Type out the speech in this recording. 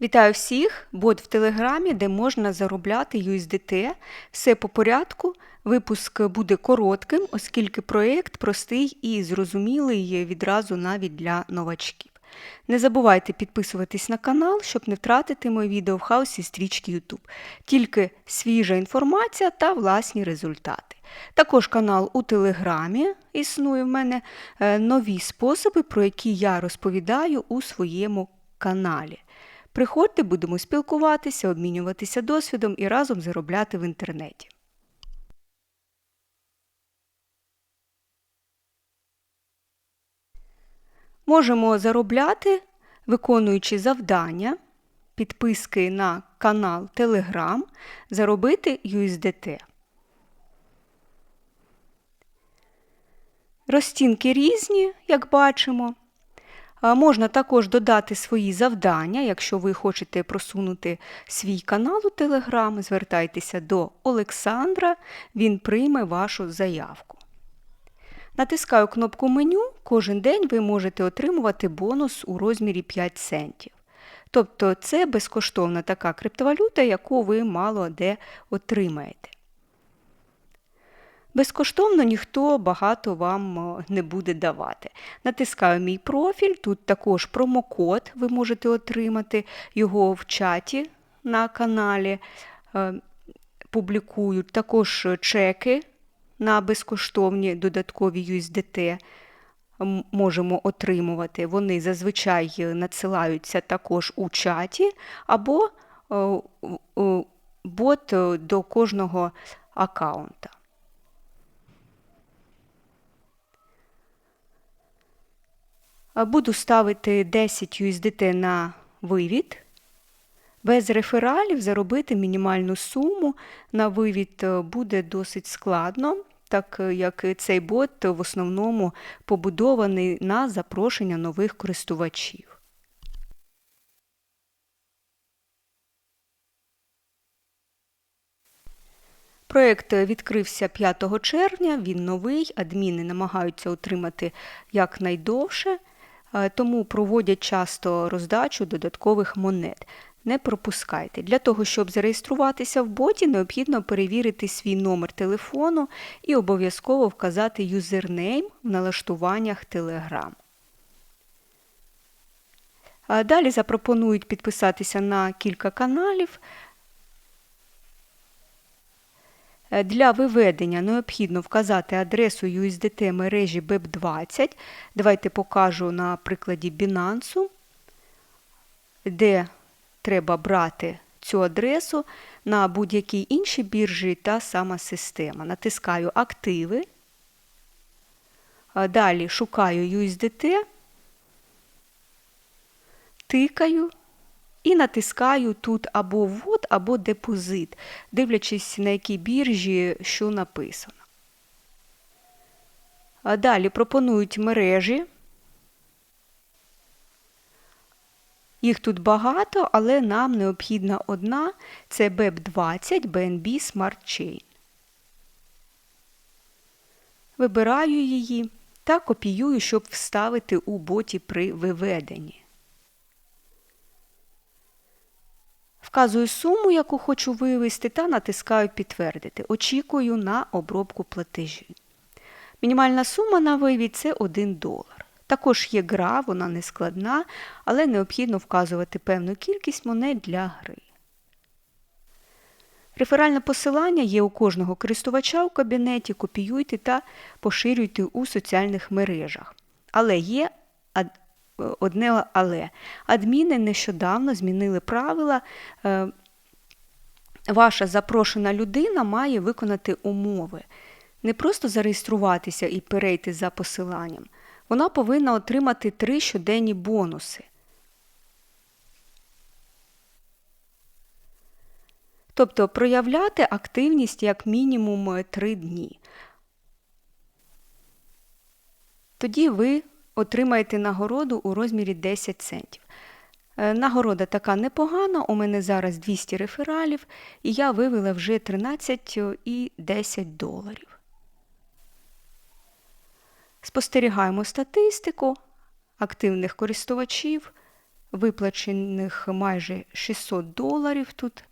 Вітаю всіх! Бот в Телеграмі, де можна заробляти USDT. Все по порядку. Випуск буде коротким, оскільки проєкт простий і зрозумілий відразу навіть для новачків. Не забувайте підписуватись на канал, щоб не втратити мої відео в хаосі стрічки YouTube. Тільки свіжа інформація та власні результати. Також канал у Телеграмі існує в мене е, нові способи, про які я розповідаю у своєму каналі. Приходьте, будемо спілкуватися, обмінюватися досвідом і разом заробляти в інтернеті. Можемо заробляти, виконуючи завдання, підписки на канал Telegram, заробити USDT. Розцінки різні, як бачимо. Можна також додати свої завдання, якщо ви хочете просунути свій канал у Telegram, звертайтеся до Олександра, він прийме вашу заявку. Натискаю кнопку меню, кожен день ви можете отримувати бонус у розмірі 5 центів. Тобто це безкоштовна така криптовалюта, яку ви мало де отримаєте. Безкоштовно ніхто багато вам не буде давати. Натискаю мій профіль, тут також промокод ви можете отримати його в чаті на каналі. Е, публікують також чеки на безкоштовні додаткові USDT можемо отримувати. Вони зазвичай надсилаються також у чаті або е, бот до кожного аккаунта. Буду ставити 10 USDT на вивід. Без рефералів заробити мінімальну суму на вивід е, буде досить складно, так як цей бот в основному побудований на запрошення нових користувачів. Проєкт відкрився 5 червня, він новий, адміни намагаються отримати якнайдовше. Е, тому проводять часто роздачу додаткових монет. Не пропускайте. Для того, щоб зареєструватися в боті, необхідно перевірити свій номер телефону і обов'язково вказати юзернейм в налаштуваннях Telegram. Далі запропонують підписатися на кілька каналів. Для виведення необхідно вказати адресу USDT мережі BEP20. Давайте покажу на прикладі Binance, де треба брати цю адресу на будь-якій іншій біржі та сама система. Натискаю Активи. Далі шукаю USDT, тикаю і натискаю тут або ввод, або депозит, дивлячись, на якій біржі що написано. А Далі пропонують мережі. Їх тут багато, але нам необхідна одна це BEP20 BNB Smart Chain. Вибираю її та копіюю, щоб вставити у боті при виведенні. Вказую суму, яку хочу вивести, та натискаю Підтвердити. Очікую на обробку платежі. Мінімальна сума на вивід це 1 долар. Також є гра, вона не складна, але необхідно вказувати певну кількість монет для гри. Реферальне посилання є у кожного користувача у кабінеті, копіюйте та поширюйте у соціальних мережах. Але є одне але. Адміни нещодавно змінили правила. Е, ваша запрошена людина має виконати умови. Не просто зареєструватися і перейти за посиланням. Вона повинна отримати три щоденні бонуси. Тобто проявляти активність як мінімум 3 дні. Тоді ви отримаєте нагороду у розмірі 10 центів. Е, нагорода така непогана, у мене зараз 200 рефералів, і я вивела вже 13 е, і 10 доларів. Спостерігаємо статистику активних користувачів. виплачених майже 600 доларів тут.